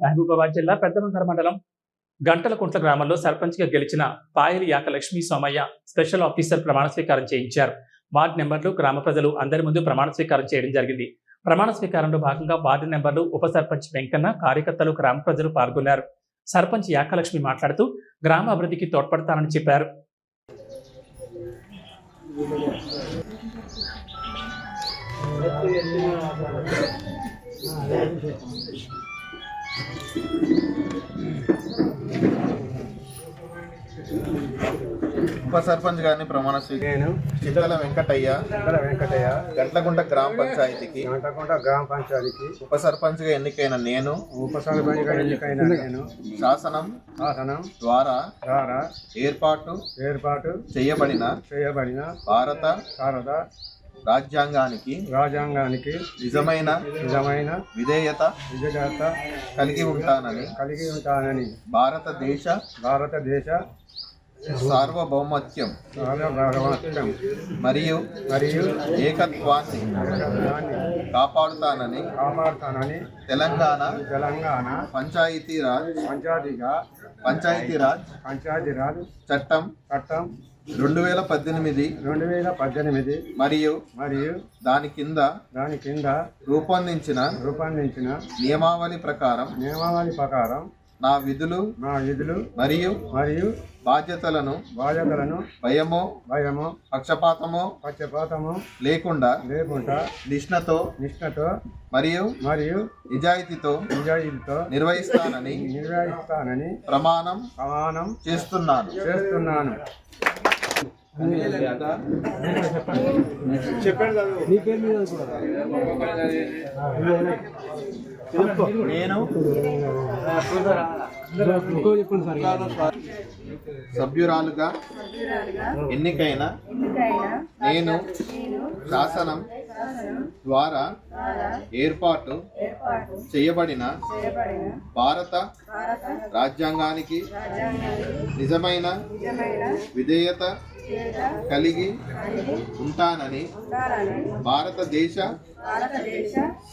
మహబూబాబాద్ జిల్లా పెద్దమంగర మండలం గంటలకుంట్ల గ్రామంలో సర్పంచ్గా గెలిచిన పాయలి యాక లక్ష్మీ సోమయ్య స్పెషల్ ఆఫీసర్ ప్రమాణ స్వీకారం చేయించారు. వార్డు నెంబర్లు గ్రామ ప్రజలు అందరి ముందు ప్రమాణ స్వీకారం చేయడం జరిగింది. ప్రమాణ స్వీకారంలో భాగంగా వార్డు నెంబర్లు ఉప సర్పంచ్ వెంకన్న కార్యకర్తలు గ్రామ ప్రజలు పాల్గొన్నారు. సర్పంచ్ యాకలక్ష్మి మాట్లాడుతూ గ్రామ అభివృద్ధికి తోడ్పడతానని చెప్పారు. ఉప సర్పంచ్ గారిని ప్రమాణ స్వీకారం నేను చింతల వెంకటయ్య వెంకటయ్య గంట్లగుంట గ్రామ పంచాయతీకి గంటకుంట గ్రామ పంచాయతీకి ఉప సర్పంచ్గా ఎన్నికైన నేను ఉప సర్పంచ్గా ఎన్నికైన నేను శాసనం శాసనం ద్వారా ద్వారా ఏర్పాటు ఏర్పాటు చేయబడిన చేయబడిన భారత భారత రాజ్యాంగానికి రాజ్యాంగానికి నిజమైన నిజమైన విధేయత విజయత కలిగి ఉంటానని కలిగి ఉంటానని భారతదేశ భారతదేశ సార్వభౌమత్యం సార్వభౌమత్వం మరియు మరియు ఏకత్వాన్ని కాపాడుతానని కాపాడుతానని తెలంగాణ తెలంగాణ పంచాయతీరాజ్ పంచాయతీగా పంచాయతీరాజ్ పంచాయతీరాజ్ చట్టం చట్టం రెండు వేల పద్దెనిమిది రెండు వేల పద్దెనిమిది మరియు మరియు దాని కింద దాని కింద రూపొందించిన రూపొందించిన నియమావళి ప్రకారం నియమావళి ప్రకారం నా విధులు నా విధులు మరియు మరియు బాధ్యతలను బాధ్యతలను భయమో భయము పక్షపాతమో పక్షపాతము లేకుండా లేకుండా నిష్ణతో నిష్ఠతో మరియు మరియు నిజాయితీతో నిజాయితీతో నిర్వహిస్తానని నిర్వహిస్తానని ప్రమాణం ప్రమాణం చేస్తున్నాను. చేస్తున్నాను. నేను సభ్యురాలుగా ఎన్నికైన నేను శాసనం ద్వారా ఏర్పాటు చేయబడిన భారత రాజ్యాంగానికి నిజమైన విధేయత కలిగి ఉంటానని భారతదేశ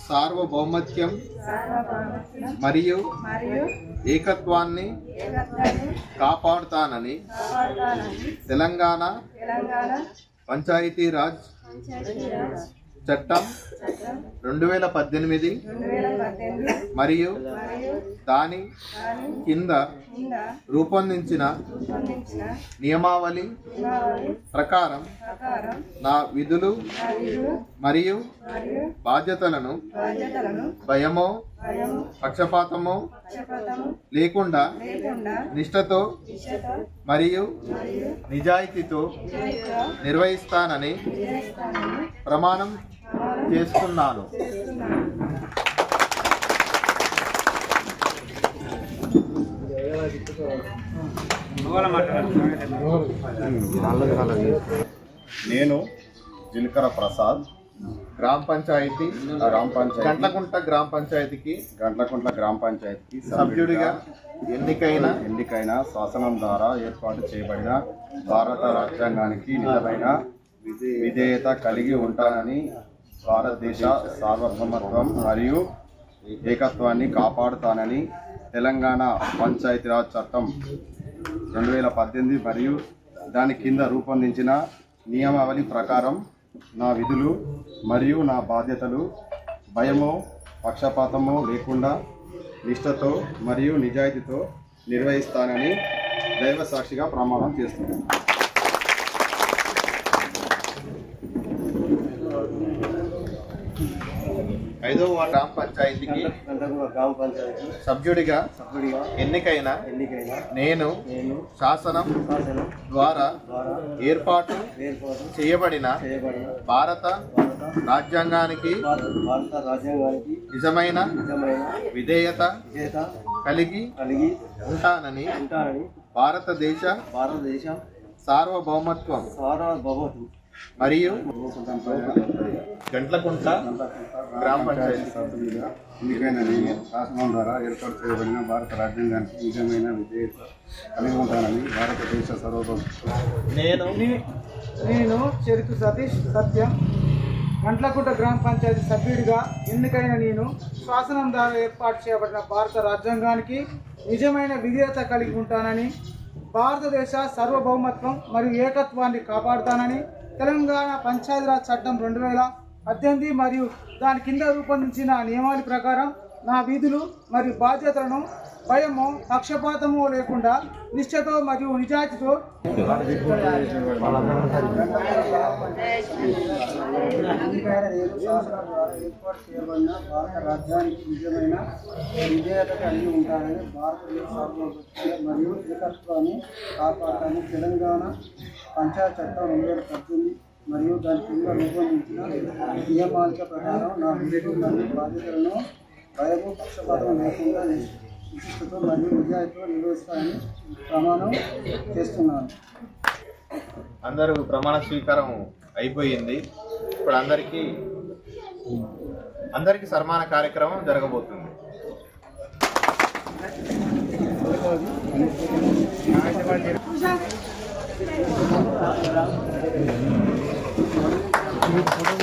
సార్వభౌమత్యం మరియు ఏకత్వాన్ని కాపాడుతానని తెలంగాణ పంచాయతీరాజ్ చట్టం రెండు వేల పద్దెనిమిది మరియు దాని కింద రూపొందించిన నియమావళి ప్రకారం నా విధులు మరియు బాధ్యతలను భయమో పక్షపాతమో లేకుండా నిష్ఠతో మరియు నిజాయితీతో నిర్వహిస్తానని ప్రమాణం చేస్తున్నాను. నేను జిలకర ప్రసాద్ గ్రామ పంచాయతీ గ్రామ పంచాయతీ. గంట్లకుంట గ్రామ పంచాయతీకి గంట్లకుంట్ల గ్రామ పంచాయతీ సభ్యుడిగా ఎన్నికైన ఎన్నికైన శాసనం ద్వారా ఏర్పాటు చేయబడిన భారత రాజ్యాంగానికి నిజమైన విధేయత కలిగి ఉంటానని భారతదేశ సార్వభౌమత్వం మరియు ఏకత్వాన్ని కాపాడుతానని తెలంగాణ పంచాయతీరాజ్ చట్టం రెండు వేల పద్దెనిమిది మరియు దాని కింద రూపొందించిన నియమావళి ప్రకారం నా విధులు మరియు నా బాధ్యతలు భయమో పక్షపాతమో లేకుండా నిష్ఠతో మరియు నిజాయితీతో నిర్వహిస్తానని దైవ సాక్షిగా ప్రమాణం చేస్తున్నాను. వార్డు గ్రామ పంచాయతీకి గ్రామ పంచాయతీ. సభ్యుడిగా సభ్యుడిగా ఎన్నికైన ఎన్నికైన నేను నేను శాసనం శాసనం ద్వారా ద్వారా ఏర్పాటు ఏర్పాటు చేయబడిన చేయబడిన భారత రాజ్యాంగానికి భారత రాజ్యాంగానికి నిజమైన నిజమైన విధేయత విజేత కలిగి కలిగి ఉంటానని ఉంటానని భారతదేశ భారతదేశ సార్వభౌమత్వం సార్వభౌమత్వం మరియు గంట్లకుంట గ్రామ పంచాయతీ సభ్యుడిగా ఎన్నికైన నేను శాసనం ద్వారా ఏర్పాటు చేయబడిన భారత రాజ్యాంగానికి నిజమైన విధేయత కలిగి ఉంటానని భారతదేశ సర్వభౌమ నేను నేను చెరుకు సతీష్ సత్యం. గంట్లకుంట గ్రామ పంచాయతీ సభ్యుడిగా ఎన్నికైన నేను శాసనం ద్వారా ఏర్పాటు చేయబడిన భారత రాజ్యాంగానికి నిజమైన విధేయత కలిగి ఉంటానని భారతదేశ సార్వభౌమత్వం మరియు ఏకత్వాన్ని కాపాడుతానని తెలంగాణ పంచాయతీరాజ్ చట్టం రెండు వేల పద్దెనిమిది మరియు దాని కింద రూపొందించిన నియమాల ప్రకారం నా విధులు మరియు బాధ్యతలను భయము పక్షపాతము లేకుండా నిష్ఠతో మరియు నిజాయితీతో ఎన్నికైన నేను ద్వారా ఏర్పాటు చేయబడిన భారత రాజ్యానికి నిజమైన విధేయత కలిగి ఉంటారని భారతదేశ మరియు ఏకత్వాన్ని కాపాడతాను తెలంగాణ పంచాయత్ చట్టం రెండు వేల పద్దెనిమిది మరియు దాని కింద రూపొందించిన నియమాల ప్రకారం నా విధులు బాధ్యతలను భయము పక్షపాతం లేకుండా శిక్షతో మరియు నిజాయితీతో నిర్వహిస్తానని ప్రమాణం చేస్తున్నాను అందరూ ప్రమాణ స్వీకారం అయిపోయింది. ఇప్పుడు అందరికీ అందరికీ సన్మాన కార్యక్రమం జరగబోతుంది. పుష్పం భేదా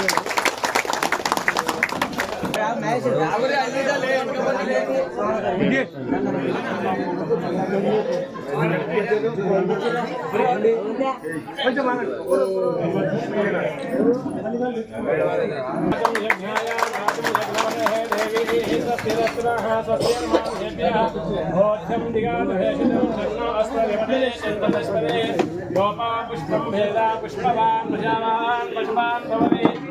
పుష్పవాన్ ప్రజావాన్ పశువాన్ భవతి య ఏవం వేద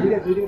धीरे धीरे